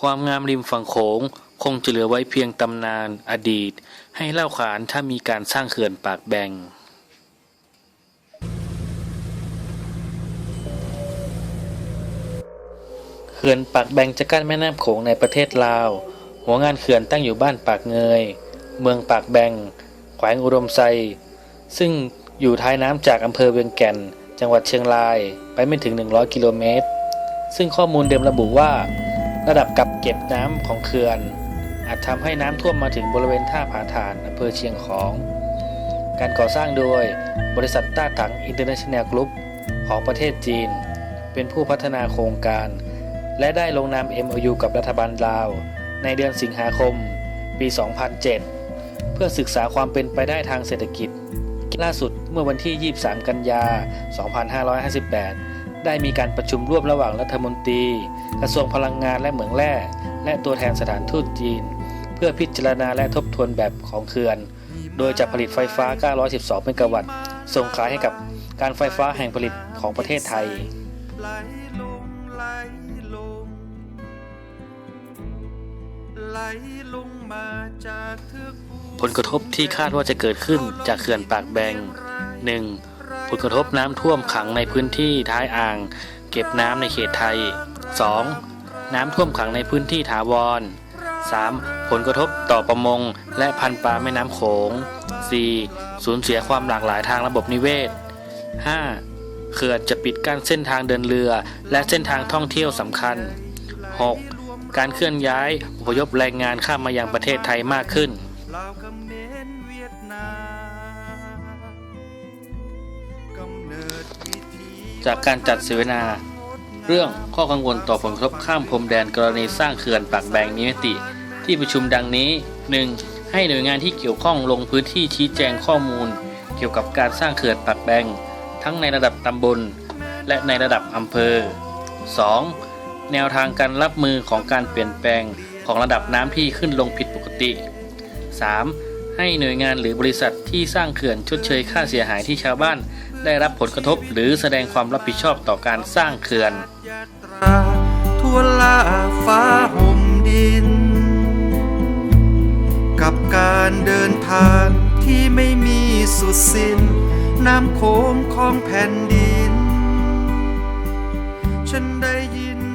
ความงามริมฝั่งโขงคงจะเหลือไว้เพียงตำนานอดีต ให้เล่าขานถ้ามีการสร้างเขื่อนปากแบงเขื่อนปากแบงจะกั้นแม่น้ำโขงในประเทศลาว หัวงานเขื่อนตั้งอยู่บ้านปากเงย เมืองปากแบงแขวงอุดมไซ ซึ่งอยู่ท้ายน้ำจากอำเภอเวียงแก่น จังหวัดเชียงราย ไปไม่ถึง 100 กิโลเมตร ซึ่งข้อมูลเดิมระบุว่า ระดับกักเก็บน้ำของเขื่อน อาจทำให้น้ำท่วมมาถึงบริเวณท่าผาฐานอำเภอเชียงของ การก่อสร้างโดยบริษัทต้าถังอินเตอร์เนชั่นแนลกรุ๊ปของประเทศจีน เป็นผู้พัฒนาโครงการ และได้ลงนาม MOU กับรัฐบาลลาว ในเดือนสิงหาคม ปี 2007 เพื่อศึกษาความเป็นไปได้ทางเศรษฐกิจ ล่าสุดเมื่อวันที่ 23 กันยา 2558 ได้มีการประชุมร่วมระหว่างรัฐมนตรี กระทรวงพลังงานและเหมืองแร่ และตัวแทนสถานทูตจีน เพื่อพิจารณาและทบทวนแบบของเขื่อน โดยจะผลิตไฟฟ้า 912 เมกะวัตต์ ส่งขายให้กับการไฟฟ้าแห่งผลิตของประเทศไทยไหลลงไหลลงไหลลงมาจากเทือกภูผลกระทบที่คาดว่าจะเกิดขึ้นจากเขื่อนปากแบง 1. ผลกระทบน้ำท่วมขังในพื้นที่ท้ายอ่าง เก็บน้ำในเขตไทย 2. น้ำท่วมขังในพื้นที่ถาวร 3. ผลกระทบต่อประมง และพันปลาแม่น้ำโขง 4. สูญเสียความหลากหลายทางระบบนิเวศ 5. เขื่อนจะปิดกั้นเส้นทางเดินเรือ และเส้นทางท่องเที่ยวสำคัญ 6. การเคลื่อนย้ายอพยพแรงงานข้ามมายังประเทศไทยมากขึ้น จากการจัดเสวนา เรื่องข้อกังวลต่อผลกระทบข้ามพรมแดนกรณีสร้างเขื่อนปากแบงมีมติ ที่ประชุมดังนี้ 1. ให้หน่วยงานที่เกี่ยวข้องลงพื้นที่ชี้แจงข้อมูล เกี่ยวกับการสร้างเขื่อนปากแบงทั้งในระดับตำบล และในระดับอำเภอ 2. แนวทางการรับมือของการเปลี่ยนแปลงของระดับน้ำที่ขึ้นลงผิดปกติ 3. ให้หน่วยงานหรือบริษัทที่สร้างเขื่อนชดเชยค่าเสียหายที่ชาวบ้าน ได้รับผลกระทบหรือแสดงความรับผิดชอบต่อการสร้างเขื่อนทั่วลาฟ้าห่มดิน กับการเดินทางที่ไม่มีสุดสิ้น น้ำโขงของแผ่นดิน ฉันได้ยิน